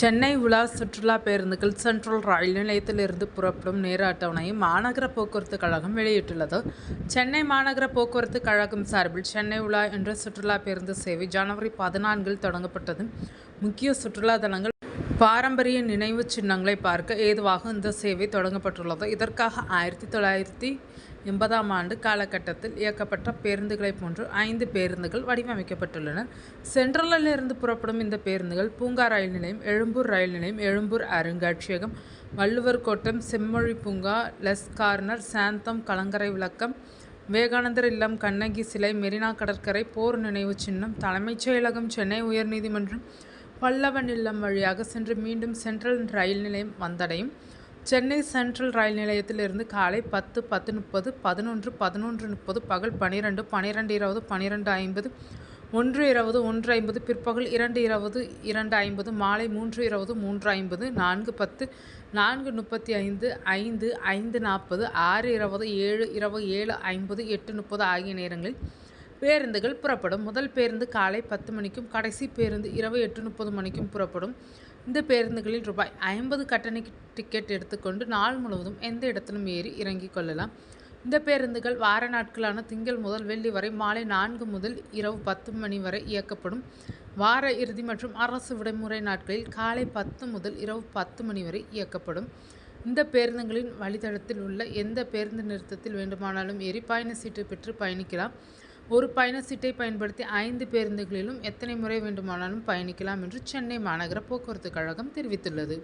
சென்னை உலா சுற்றுலா பேருந்துகள் சென்ட்ரல் ரயில் நிலையத்திலிருந்து புறப்படும் நேர அட்டவணையை மாநகர போக்குவரத்து கழகம் வெளியிட்டுள்ளது. சென்னை மாநகர போக்குவரத்து கழகம் சார்பில் சென்னை உலா என்ற சுற்றுலா பேருந்து சேவை ஜனவரி பதினான்கில் தொடங்கப்பட்டது. முக்கிய சுற்றுலா தலங்கள் பாரம்பரிய நினைவு சின்னங்களை பார்க்க ஏதுவாக இந்த சேவை தொடங்கப்பட்டுள்ளது. இதற்காக ஆயிரத்தி தொள்ளாயிரத்தி எண்பதாம் ஆண்டு காலகட்டத்தில் இயக்கப்பட்ட பேருந்துகளைப் போன்று ஐந்து பேருந்துகள் வடிவமைக்கப்பட்டுள்ளன. சென்ட்ரலிலிருந்து புறப்படும் இந்த பேருந்துகள் பூங்கா ரயில் நிலையம் எழும்பூர் ரயில் நிலையம் எழும்பூர் அருங்காட்சியகம் வள்ளுவர் கோட்டம் செம்மொழி பூங்கா லெஸ் கார்னர் சாந்தம் கலங்கரை விளக்கம் விவேகானந்தர் இல்லம் கண்ணகி சிலை மெரினா கடற்கரை போர் நினைவு சின்னம் தலைமைச் செயலகம் சென்னை உயர்நீதிமன்றம் பல்லவன் இல்லம் வழியாக சென்று மீண்டும் சென்ட்ரல் ரயில் நிலையம் வந்தடையும். சென்னை சென்ட்ரல் ரயில் நிலையத்திலிருந்து காலை பத்து பத்து முப்பது பதினொன்று பதினொன்று முப்பது பகல் பனிரெண்டு பனிரெண்டு இருபது பனிரெண்டு ஐம்பது ஒன்று இருபது ஒன்று ஐம்பது பிற்பகல் இரண்டு இருபது இரண்டு ஐம்பது மாலை மூன்று இருபது மூன்று ஐம்பது நான்கு பத்து நான்கு முப்பத்தி ஐந்து ஐந்து ஐந்து நாற்பது ஆறு இருபது ஏழு இருபது ஏழு ஐம்பது எட்டு முப்பது ஆகிய நேரங்களில் பேருந்துகள் புறப்படும். முதல் பேருந்து காலை பத்து மணிக்கும் கடைசி பேருந்து இரவு எட்டு முப்பது மணிக்கும் புறப்படும். இந்த பேருந்துகளில் ரூபாய் ஐம்பது கட்டண டிக்கெட் எடுத்துக்கொண்டு நாள் முழுவதும் எந்த இடத்திலும் ஏறி இறங்கிக் கொள்ளலாம். இந்த பேருந்துகள் வார நாட்களான திங்கள் முதல் வெள்ளி வரை மாலை நான்கு முதல் இரவு பத்து மணி வரை இயக்கப்படும். வார இறுதி மற்றும் அரசு விடுமுறை நாட்களில் காலை பத்து முதல் இரவு பத்து மணி வரை இயக்கப்படும். இந்த பேருந்துகளின் வழித்தடத்தில் உள்ள எந்த பேருந்து நிறுத்தத்தில் வேண்டுமானாலும் ஏறி பயண சீட்டு பெற்று பயணிக்கலாம். ஒரு பயண சீட்டை பயன்படுத்தி ஐந்து பேருந்துகளிலும் எத்தனை முறை வேண்டுமானாலும் பயணிக்கலாம் என்று சென்னை மாநகர போக்குவரத்து கழகம் தெரிவித்துள்ளது.